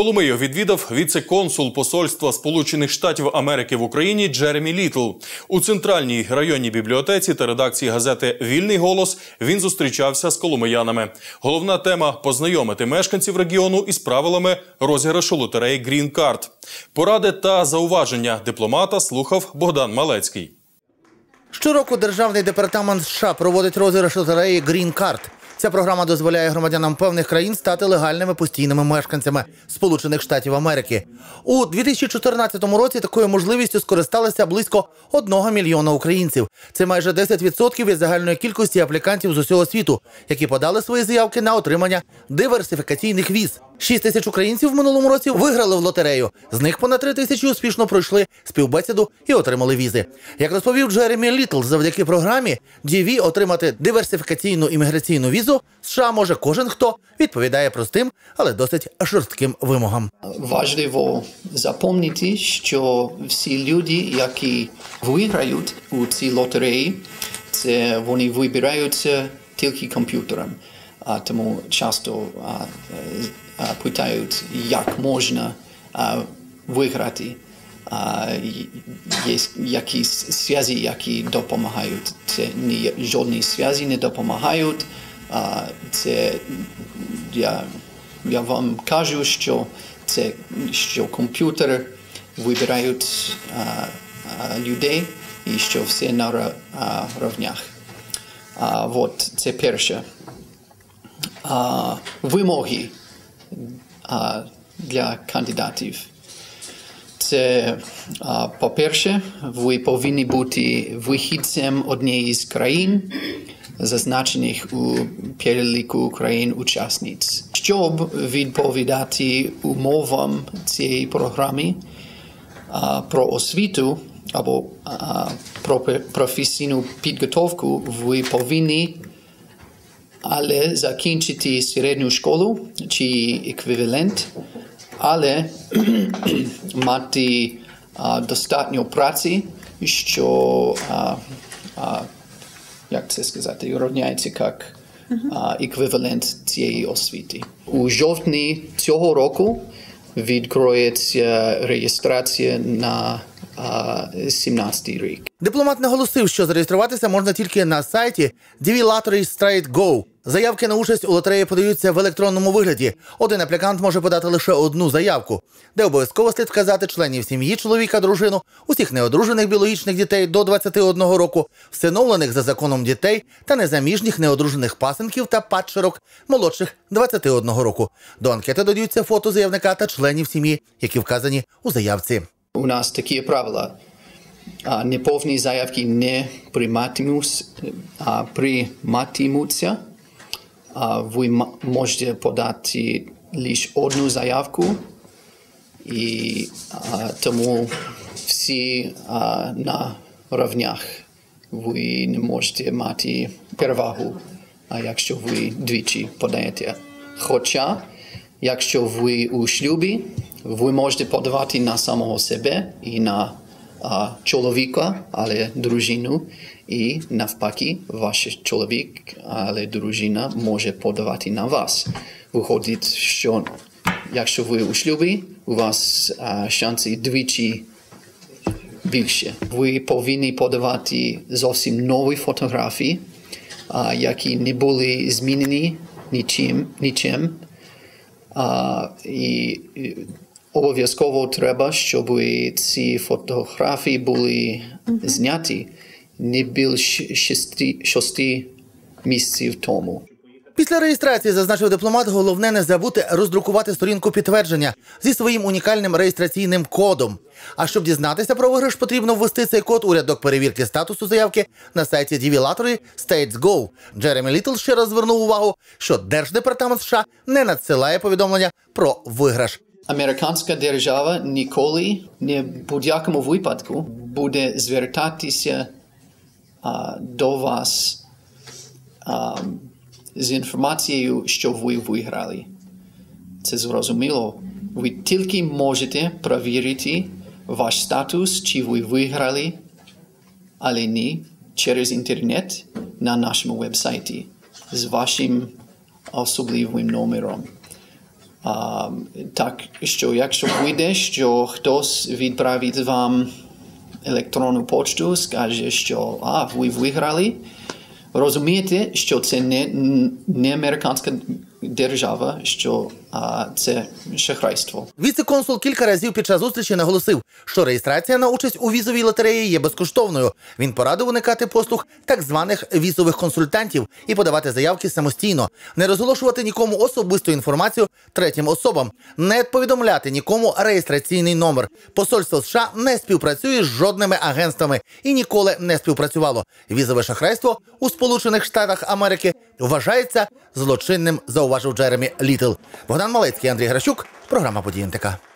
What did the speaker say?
Коломию відвідав віце-консул посольства Сполучених Штатів Америки в Україні Джеремі Літл. У центральній районній бібліотеці та редакції газети Вільний голос він зустрічався з коломиянами. Головна тема познайомити мешканців регіону із правилами розіграшу лотереї Green Card. Поради та зауваження дипломата слухав Богдан Малецький. Щороку державний департамент США проводить розіграш лотереї Green Card. Ця програма дозволяє громадянам певних країн стати легальними постійними мешканцями Сполучених Штатів Америки. У 2014 році такою можливістю скористалися близько 1 мільйона українців. Це майже 10% від загальної кількості аплікантів з усього світу, які подали свої заявки на отримання диверсифікаційних віз. 6 тисяч українців в минулому році виграли в лотерею. З них понад 3 тисячі успішно пройшли співбесіду і отримали візи. Як розповів Джеремі Літл, завдяки програмі DV отримати диверсифікаційну імміграційну візу США може кожен хто відповідає простим, але досить жорстким вимогам. Важливо запам'ятати, що всі люди, які виграють у цій лотереї, це вони вибираються тільки комп'ютером. А тому часто а, а, питають, як можна а, виграти. А, є якісь зв'язки, які допомагають. Це ні, жодні зв'язки не допомагають. А, це я, я вам кажу, що це що комп'ютер вибирають а, а, людей і що все на а, рівнях. А, от це перше. А, вимоги а, для кандидатів. Це, по-перше, ви повинні бути вихідцем однієї з країн, зазначених у переліку країн-учасниць. Щоб відповідати умовам цієї програми а, про освіту або а, про професійну підготовку, ви повинні але закінчити середню школу чи еквівалент, але мати а, достатньо праці, що а, а, як це сказати, рівняється як еквівалент цієї освіти. У жовтні цього року відкроється реєстрація на 17 рік. Дипломат наголосив, що зареєструватися можна тільки на сайті DV Straight Go. Заявки на участь у лотереї подаються в електронному вигляді. Один аплікант може подати лише одну заявку, де обов'язково слід вказати членів сім'ї, чоловіка, дружину, усіх неодружених біологічних дітей до 21 року, встановлених за законом дітей та незаміжніх неодружених пасенків та падчерок молодших 21 року. До анкети додаються фото заявника та членів сім'ї, які вказані у заявці. У нас такі правила. Неповні заявки не прийматимуться, а прийматимуться. А, ви можете подати лише одну заявку, і а, тому всі а, на рівнях ви не можете мати перевагу, а якщо ви двічі подаєте. Хоча, якщо ви у шлюбі, ви можете подавати на самого себе і на а, чоловіка, але дружину, і навпаки, ваш чоловік, але дружина може подавати на вас. Виходить, що якщо ви у шлюбі, у вас а, шанси двічі більше. Ви повинні подавати зовсім нові фотографії, а, які не були змінені нічим. нічим. А, і, Обов'язково треба, щоб ці фотографії були зняті не більше шести, шести місяців тому. Після реєстрації зазначив дипломат, головне не забути роздрукувати сторінку підтвердження зі своїм унікальним реєстраційним кодом. А щоб дізнатися про виграш, потрібно ввести цей код у рядок перевірки статусу заявки на сайті Дівілатори StatesGo. Джеремі Літл ще раз звернув увагу, що Держдепартамент США не надсилає повідомлення про виграш. Американська держава ніколи не в будь-якому випадку буде звертатися а, до вас а, з інформацією, що ви виграли. Це зрозуміло. Ви тільки можете перевірити ваш статус, чи ви виграли, але ні, через інтернет на нашому вебсайті з вашим особливим номером. А, так, що якщо вийде, що хтось відправить вам електронну почту, скаже, що а, ви виграли, розумієте, що це не, не американська держава, що а, це шахрайство. Віце-консул кілька разів під час зустрічі наголосив, що реєстрація на участь у візовій лотереї є безкоштовною. Він порадив уникати послуг так званих візових консультантів і подавати заявки самостійно, не розголошувати нікому особисту інформацію третім особам, не повідомляти нікому реєстраційний номер. Посольство США не співпрацює з жодними агентствами і ніколи не співпрацювало. Візове шахрайство у Сполучених Штатах Америки вважається злочинним, зауважив Джеремі Літл. Богдан Малецький, Андрій Гращук, програма «Події НТК».